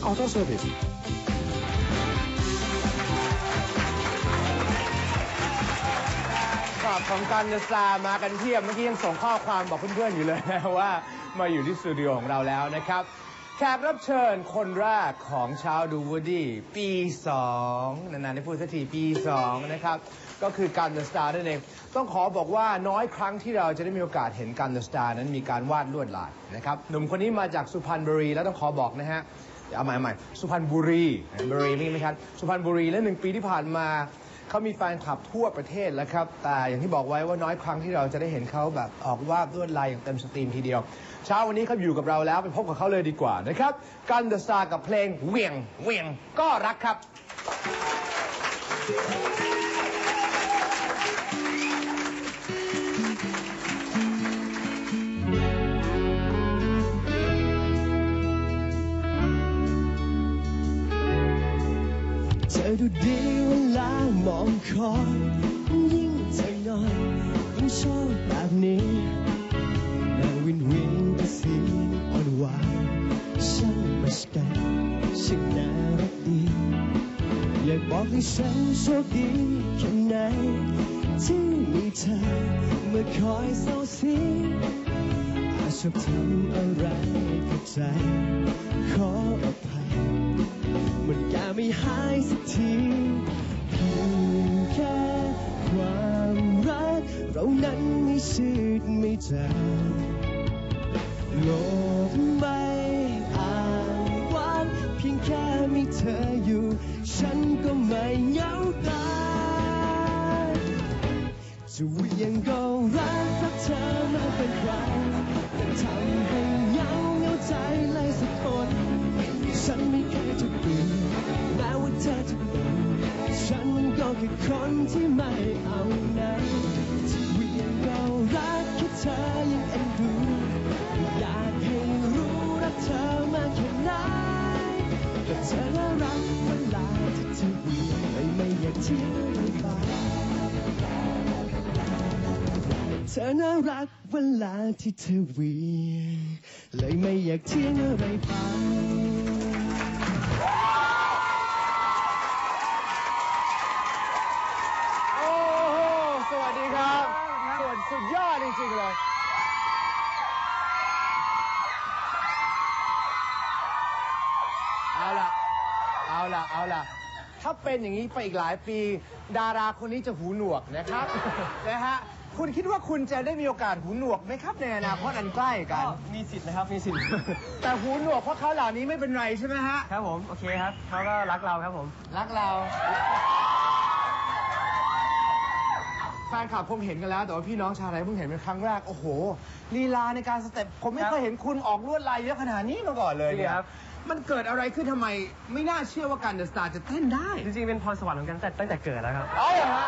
Jack Auto Service กรอบของการเดซามากันเทียบเมื่อกี้ยังส่งข้อความบอกเพื่อนๆอยู่เลยนะว่ามาอยู่ที่สตูดิโอของเราแล้วนะครับ แขกรับเชิญคนแรกของชาวดูวูดดี้ปี 2 นานๆได้พูดสักทีปี 2 นะครับ ก็คือการเดอะสตาร์นั่นเอง ต้องขอบอกว่าน้อยครั้งที่เราจะได้มีโอกาสเห็นการเดอะสตาร์นั้นมีการวาดลวดลายนะครับ หนุ่มคนนี้มาจากสุพรรณบุรีแล้วต้องขอบอกนะฮะ เอาใหม่เอาใหม่สุพรรณบุรีบุรีนี่ไหมครับสุพรรณบุรีและหนึ่งปีที่ผ่านมาเขามีแฟนคลับทั่วประเทศแล้วครับ แต่อย่างที่บอกไว้ว่าน้อยครั้งที่เราจะได้เห็นเขาแบบออกวาดลวดลายอย่างเต็มสตรีมทีเดียว เช้าวันนี้เขาอยู่กับเราแล้วไปพบกับเขาเลยดีกว่านะครับกันเดอะสากับเพลงเวียงเวียงก็รักครับ อดูดีเวลามองคอยยิ่งเธอน้อยยิ่งชอบแบบนี้นางวินวินก็เสีอ่อนหวานช่างมาสกันช่างน่ารักดีอยากบอกให้ฉันโชคดีแค่ไหนที่มีเธอเมื่อคอยเศร้าสีอาจชอบทำอะไรกับใจขออภัย ไม่หายสักทีเพียงแค่ความรัก เรานั้นไม่ชืดไม่จางโลก ฉันก็แค่คนที่ไม่เอาไหนที่เวียนก็รักแค่เธอยังเอ็นดูอยากให้รู้รักเธอมากแค่ไหนแต่เธอน่ารักเวลาที่เธอเวียนเลยไม่อยากทิ้งไปเธอน่ารักเวลาที่เธอเวียนเลยไม่อยากทิ้งอะไรไป ริงๆเลยเอาล่ะ เอาล่ะ เอาล่ะ ถ้าเป็นอย่างนี้ไปอีกหลายปี ดาราคนนี้จะหูหนวกนะครับ นะฮะ คุณคิดว่าคุณจะได้มีโอกาสหูหนวกไหมครับในอนาคตอันใกล้กัน มีสิทธิ์นะครับ มีสิทธิ์ แต่หูหนวกเพราะเขาเหล่านี้ไม่เป็นไรใช่ไหมฮะ ครับผม โอเคครับ เขาก็รักเราครับผม รักเรา แฟนคลับผมเห็นกันแล้วแต่ว่าพี่น้องชาวไทยเพิ่งเห็นเป็นครั้งแรก โอ้โหลีลาในการสเต็ปผมไม่ครับเคยเห็นคุณออกลวดลายเยอะขนาดนี้มาก่อนเลยเนี่ยครับมันเกิดอะไรขึ้นทำไมไม่น่าเชื่อว่าการเดอะสตาร์จะเต้นได้ จริงๆ เป็นพรสวรรค์ของกันแต่ตั้งแต่เกิดแล้วครับ เอาเหรอฮะ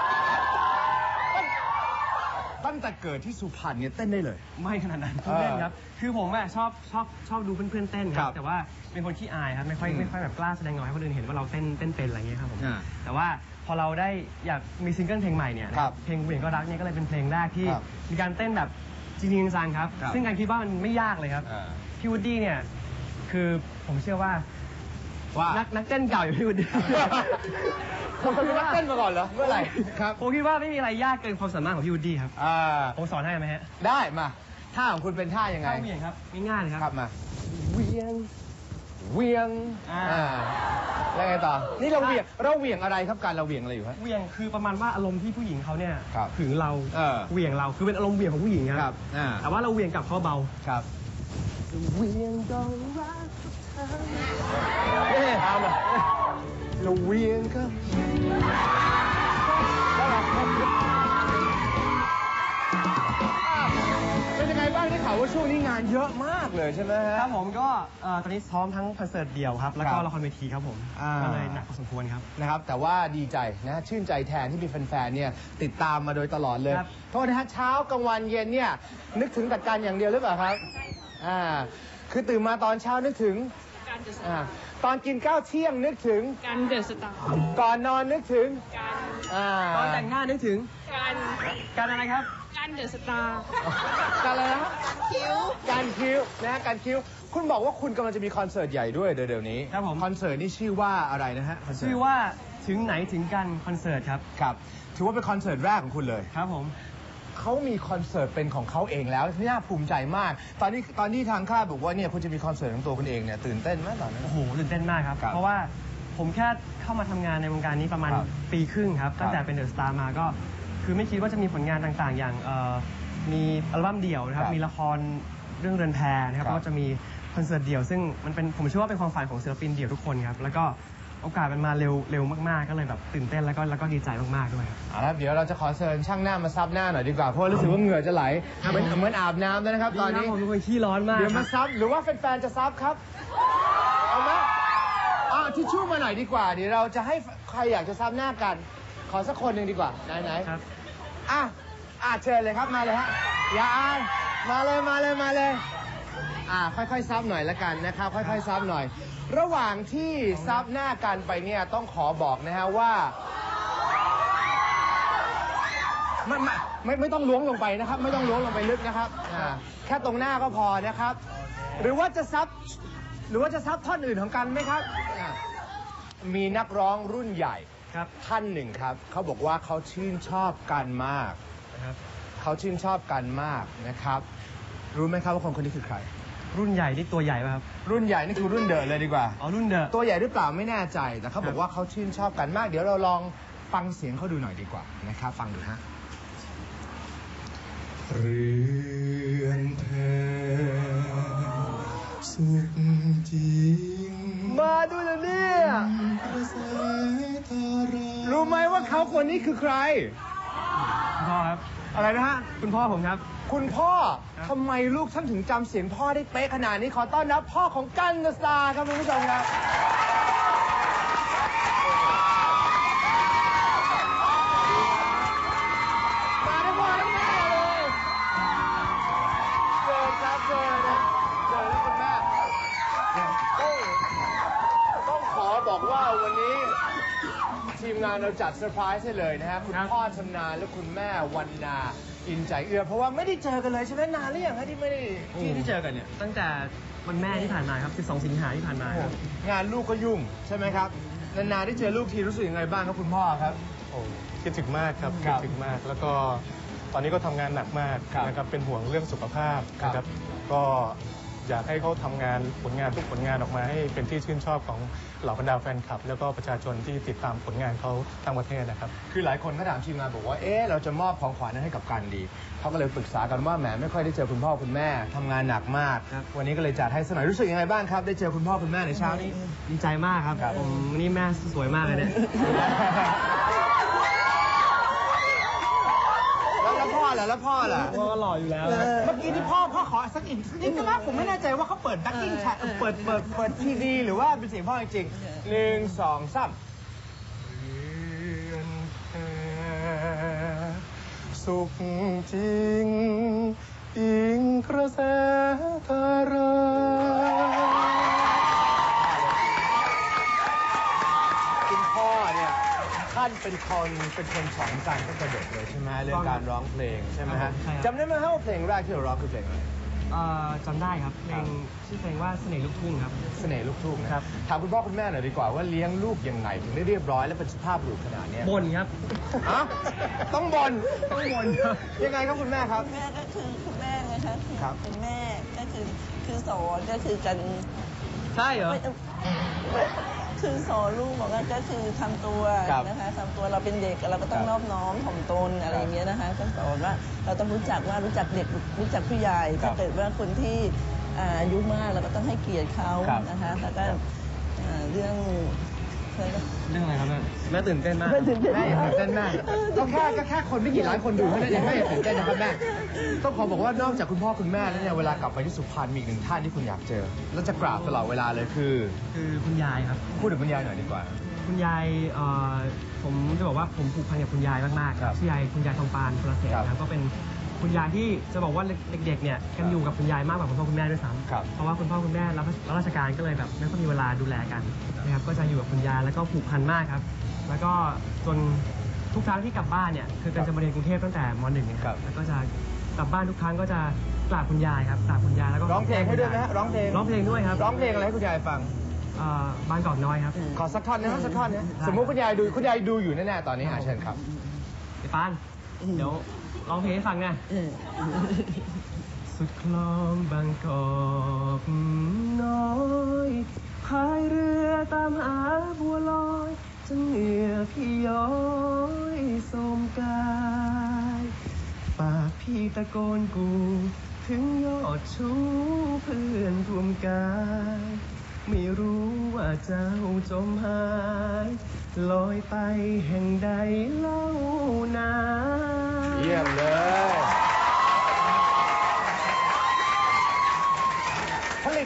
ตั้งแต่เกิดที่สุพรรณเนี่ยเต้นได้เลย ไม่ขนาดนั้นเออเล่นครับ คือผมอะชอบชอบชอบดูเพื่อนๆเต้นคครัรับบแต่ว่าเป็นคนขี้อายครับไม่ค่อยอืมไม่ค่อยแบบกล้าแสดงออกให้คนอื่นเห็นว่าเราเต้นเต้นเป็นอะไรเงี้ยครับผมอ่า แต่ว่า พอเราได้อยากมีซิงเกิลเพลงใหม่เนี่ยครับเพลงเวียงก็รักเนี่ยก็เลยเป็นเพลงแรกที่ครับมีการเต้นแบบจริงๆจังๆครับ ครับซึ่งการคิดว่ามันไม่ยากเลยครับอ่า พี่วูดดี้เนี่ยคือผมเชื่อว่า ว่า นักนักเต้นเก่าอยู่พี่วูดดี้คุณเป็นนักเต้นมาก่อนเหรอเมื่อไหร่ครับ ผมคิดว่าไม่มีอะไรยากเกินความสามารถของพี่วูดดี้ครับ อ่า ผมสอนให้ไหมฮะได้มาท่าของคุณเป็นท่ายังไงท่าเหวี่ยงครับง่ายๆเลยคครัรับบมา เวียง เวียง อ่า แล้วไงต่อ นี่เราเหวียงเราเหวียงอะไรครับการเราเหวียงอะไรอยู่ฮะ เหวี่ยงคือประมาณว่าอารมณ์ที่ผู้หญิงเขาเนี่ยครับถึงเราเออเหวี่ยงเราคือเป็นอารมณ์เหวี่ยงของผู้หญิงคครัรับบอ่า แต่ว่าเราเหวี่ยงกลับเขาเบาครับเหวี่ยงก็รักเอ๊ะเอามาเราเหวียงก็เป็น วว่าช่วงนี้งานเยอะมากเลยใช่ไหมฮะ ครับผมก็เอ่อตอนนี้ซ้อมทั้งคอนเสิร์ตเดี่ยวครับ แล้วก็ครับละครเวทีครับผมอ่า ก็เลยหนักพอสมควรครับ นะครับ แต่ว่าดีใจนะฮะชื่นใจแทนที่มีแฟนๆเนี่ยติดตามมาโดยตลอดเลย ครับ โทษนะฮะเช้ากลางวันเย็นเนี่ยนึกถึงแต่การอย่างเดียวหรือเปล่าครับอ่าคือตื่นมาตอนเช้านึกถึงการเดอะสอ่าตาร์ตอนกินข้าวเที่ยงนึกถึง การเดอะสตาร์ก่อนนอนนึกถึงการอ่าตอนแต่งหน้านึกถึงการการอะไรครับ การเดอะสตาร์การอะไรนะคิ้วการคิ้วนะฮะการคิ้ว คุณบอกว่าคุณกำลังจะมีคอนเสิร์ตใหญ่ด้วยเดี๋ยวๆนี้ครับผม คอนเสิร์ตนี่ชื่อว่าอะไรนะฮะคอนเสิร์ตชื่อว่าถึงไหนถึงกันคอนเสิร์ตครับ ครับถือว่าเป็นคอนเสิร์ตแรกของคุณเลย ครับผม เขามีคอนเสิร์ตเป็นของเขาเองแล้วน่าภูมิใจมาก ตอนนี้ตอนที่ทางค่ายบอกว่าเนี่ยคุณจะมีคอนเสิร์ตของตัวคุณเองเนี่ยตื่นเต้นไหมตอนนั้น โอ้โหตื่นเต้นมากครับ ครับเพราะว่าผมแค่เข้ามาทำงานในวงการนี้ประมาณครับปีครึ่งครับตั้คงรับแต่เป็นเดอะสตาร์มาก็ คือไม่คิดว่าจะมีผลงานต่างๆ อย่างเอ่อมีอัลบั้มเดี่ยวนะครับ ครับมีละครเรื่องเรือนแพนะครับครับ แล้วก็จะมีคอนเสิร์ตเดี่ยว ซึ่งมันเป็นผมเชื่อว่าเป็นความฝันของศิลปินเดี่ยวทุกคนครับ แล้วก็โอกาสมันมาเร็วเร็วมากๆ ก็เลยแบบตื่นเต้นแล้วก็แล้วก็ดีใจมากๆด้วยครับ เอาละเดี๋ยวเราจะขอเชิญช่างหน้ามาซับหน้าหน่อยดีกว่าเพราะว่ารู้สึกว่าเหงื่อจะไหลเหมือนเหมือนอาบน้ำแล้วนะครับตอนนี้ ผมเป็นคนขี้ร้อนมากเดี๋ยวคมารับซับหรือว่าแฟนๆจะซับครับ เอาไหมอ่าทิชชู่มาหน่อยดีกว่าเดี๋ยวเราจะให้ใครอยากจะซับหน้ากัน ขอสักคนหนึ่งดีกว่า ไหนไหนๆครับ อะอะเชิญเลยครับมาเลยฮะอย่าอายมาเลยมาเลยมาเลย อ่าค่อยๆซับหน่อยละกันนะครับ ค่อยๆซับหน่อย ระหว่างที่ซับหน้ากันไปเนี่ยต้องขอบอกนะฮะว่าไม่ไม่ไม่ไม่ต้องล้วงลงไปนะครับ ไม่ต้องล้วงลงไปลึกนะครับอ่าแค่ตรงหน้าก็พอนะครับ หรือว่าจะซับหรือว่าจะซับท่อนอื่นของกันไหมครับอ่ามีนักร้องรุ่นใหญ่ ครับท่านหนึ่งครับ เขาบอกว่าเขาชื่นชอบกันมาก นะครับ เขาชื่นชอบกันมากนะครับ รู้ไหมครับว่าคนคนนี้คือใคร รุ่นใหญ่นี่ตัวใหญ่ป่ะครับ รุ่นใหญ่นี่คือรุ่นเดอะเลยดีกว่า อ๋อ รุ่นเดอะ ตัวใหญ่หรือเปล่าไม่แน่ใจ แต่เขาครับบอกว่าเขาชื่นชอบกันมาก เดี๋ยวเราลองฟังเสียงเขาดูหน่อยดีกว่านะครับ ฟังดูฮะเรือ คนนี้คือใครคุณพ่อครับ อะไรนะฮะ คุณพ่อผมครับ คุณพ่อครับทำไมลูกท่านถึงจำเสียงพ่อได้เป๊ะขนาดนี้ขอต้อนรับพ่อของกันเดอะสตาร์ครับคุณผู้ชมครับ ทีมงานเราจัดเซอร์ไพรส์ให้เลยนะฮะคุณครับพ่อชำนาญและคุณแม่วันนาอินใจเอื้อเพราะว่าไม่ได้เจอกันเลยใช่ไหมนานหรือยังฮะที่ไม่ได้ที่ที่เจอกันเนี่ยตั้งแต่วันแม่ที่ผ่านมาครับ 12 สิงหาที่ผ่านมาครับงานลูกก็ยุ่งใช่ไหมครับนานๆได้เจอลูกทีรู้สึกยังไงบ้างครับคุณพ่อครับโอ้คิดถึงมากครับครัคิดบถึงมากแล้วก็ตอนนี้ก็ทำงานหนักมากครับนะครับเป็นห่วงเรื่องสุขภาพครับนะครับก็ อยากให้เขาทำงานผลงานทุกผลงานออกมาให้เป็นที่ชื่นชอบของเหล่าบรรดาแฟนคลับ แล้วก็ประชาชนที่ติดตามผลงานเขาทั้งประเทศนะครับ คือหลายคนก็ถามทีมงานบอกว่า เอ๊ะ เราจะมอบของขวัญนั้นให้กับกันดี เขาก็เลยปรึกษากันว่าแหมไม่ค่อยได้เจอคุณพ่อคุณแม่ทำงานหนักมากครับวันนี้ก็เลยจัดให้สกหน่อยรู้สึกยังไงบ้างครับ ได้เจอคุณพ่อคุณแม่ในเช้านี้ ดีใจมากครับครับผมวันนี้แม่สวยมากเลยเนี่ย แล้วแล้วพ่ อล่ะแล้วพ่อล่ะ พ่อก็หล่ออยู่แล้วเมื่อกี้ที่พ่อพ่อขอสักอีกสักนิดนะครับผมไม่แน่ใจว่าเขาเปิดแบ็กกิ้งแท็เปิดเปิดเปิดทีวีหรือว่าเป็นเสียงพ่อจริงๆหนึ่งสองสามเรือนแพสุขจริงอิงกระแสทารา ท่านเป็นคนเป็นคนสอนการตั้งแต่เด็กเลยใช่ไหมเรื่องการร้องเพลงใช่ไหมฮะใช่ครับ จำได้ไหมครับว่าเพลงแรกที่เราร้องคือเพลงอะไร เอ่อจำได้ครับเพลงชื่อเพลงว่าเสน่ห์ลูกทุ่งครับ เสน่ห์ลูกทุ่งนะครับ ถามคุณพ่อคุณแม่หน่อยดีกว่าว่าเลี้ยงลูกยังไงถึงได้เรียบร้อยและเป็นสุภาพบุรุษขนาดเนี้ยบ่นครับ ฮะต้องบนต้องบนยังไงครับคุณแม่ครับแม่ก็คือคุณแม่นะคะคือครับเป็นแม่ก็คือคือสอนก็คือกันใช่เหรอ ไม่ คือสอนลูกบอกว่าก็คือทำตัวครับนะคะทำตัวเราเป็นเด็กเราก็ต้องครับนอบน้อมถ่อมตนอะไรอย่างเงี้ยนะคะก็สอนว่าเราต้องรู้จักว่ารู้จักเด็กรู้จักผู้ใหญ่ครัถ้าบเกิดว่าคนที่อ่าอายุมากเราก็ต้องให้เกียรติเขาครับนะคะแล้วก็อ่าเรื่องอะไรนะเรื่องอะไรครับ แม่แม่ตื่นเต้นมากไม่ถึงเด็กแม่อย่าตื่นเต้นมากก็แค่ก็แค่คนไม่กี่ล้านคนดูเท่านั้นเองแม่อย่าตื่นเต้นนะครับแม่ต้องขอบอกว่านอกจากคุณพ่อคุณแม่แล้วเนี่ยเวลากลับไปที่สุพรรณมีอีกหนึ่งท่านที่คุณอยากเจอ แล้วจะกราบตลอดเวลาเลยคือ คือคุณยายครับ พูดถึงคุณยายหน่อยดีกว่า คุณยายเอ่อผมจะบอกว่าผมผูกพันกับคุณยายมากๆครับชื่อยายคุณยายทองปานพลเสนครับนะครับก็เป็นคุณยายที่จะบอกว่าเด็กๆเนี่ยกันอยู่กับคุณยายมากกว่าคุณพ่อคุณแม่ด้วยซ้ครับำเพราะว่าคุณพ่อคุณแม่รับรับราชการก็เลยแบบไม่ค่อยมีเวลาดูแลกันนะครับก็จะอยู่กับคุณยายแล้วก็ผูกพันมากครับ แล้วก็จนทุกครั้งที่กลับบ้านเนี่ยคือกันจะมาเรียนกรุงเทพตั้งแต่มหนึ่งนะคครัรับบแล้วก็จะกลับบ้านทุกครั้งก็จะกราบคุณยายครับกราบคุณยายแล้วก็ร้องเพลงให้ด้วยไหมฮะร้องเพลง ร้องเพลงด้วยครับร้องเพลงอะไรให้คุณยายฟัง เอ่อบางกอกน้อยครับ ขอสักท่อนนะสักท่อนนะสมมุติคุณยายดูคุณยายดูอยู่แน่ๆตอนนี้อะเชิญครับ ไอ้ปานเดี๋ยวร้องเพลงให้ฟังไงเออสุดคลองบางกอกน้อยพายเรือตามหาบัวลอยจน เหงื่อพี่ย้อยสมกายปากพี่ตะโกนกู ถึงยอดชูเพื่อนรวมกาย ไม่รู้ว่าเจ้าจมหาย ลอยไปแห่งใดเล่านา เยี่ยมเลย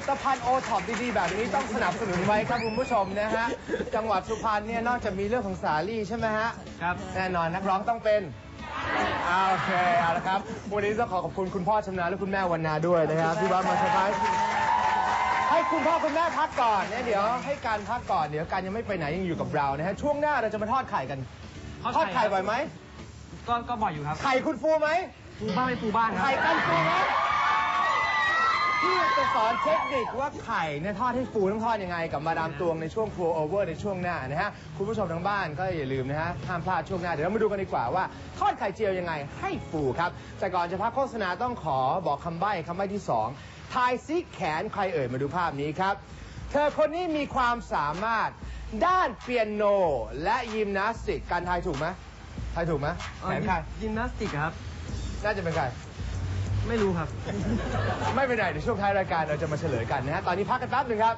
ผลิตภัณฑ์โอท็อปดีๆแบบนี้ต้องสนับสนุนไว้ครับคุณผู้ชมนะฮะ จังหวัดสุพรรณเนี่ยนอกจากมีเรื่องของสาลี่ใช่ไหมฮะ ครับ แน่นอนนักร้องต้องเป็นเอาโอเคเอาละครับ วันนี้ต้องขอขอบคุณคุณพ่อชำนาญและคุณแม่วันนาด้วยนะครับที่บ้านมาเซอร์ไพรส์ให้คุณพ่อคุณแม่พักก่อนเนี่ยเดี๋ยวให้การพักก่อนเดี๋ยวการยังไม่ไปไหนยังอยู่กับเรานะฮะช่วงหน้าเราจะมาทอดไข่กันทอดไข่บ่อยไหมก็ก็บ่อยอยู่ครับไข่คุณฟูไหมปูบ้านไม่ปูบ้านครับไข่กันฟูไหมพี่จะ สอนเทคนิคว่าไข่เนี่ยทอดให้ฟูต้องทอดยังไงกับมาดามตวงในช่วงครัวโอเวอร์ในช่วงหน้านะฮะคุณผู้ชมทางบ้านก็อย่าลืมนะฮะห้ามพลาดช่วงหน้าเดี๋ยวเรามาดูกันดีกว่าว่าทอดไข่เจียวยังไงให้ฟูครับแต่ก่อนจะพักโฆษณาต้องขอบอกคำใบ้คำใบ้ที่สองทายซิแขนใครเอ่ยมาดูภาพนี้ครับ เธอคนนี้มีความสามารถด้านเปียโนและยิมนาสติกการทายถูกไหมทายถูกไหมเอ่แขอนใครยิมนาสติกครับ น่าจะเป็นใคร ไม่รู้ครับ ไม่เป็นไรเดี๋ยวช่วงท้ายรายการเราจะมาเฉลยกันนะฮะ ตอนนี้พักกันแป๊บหนึ่งครับ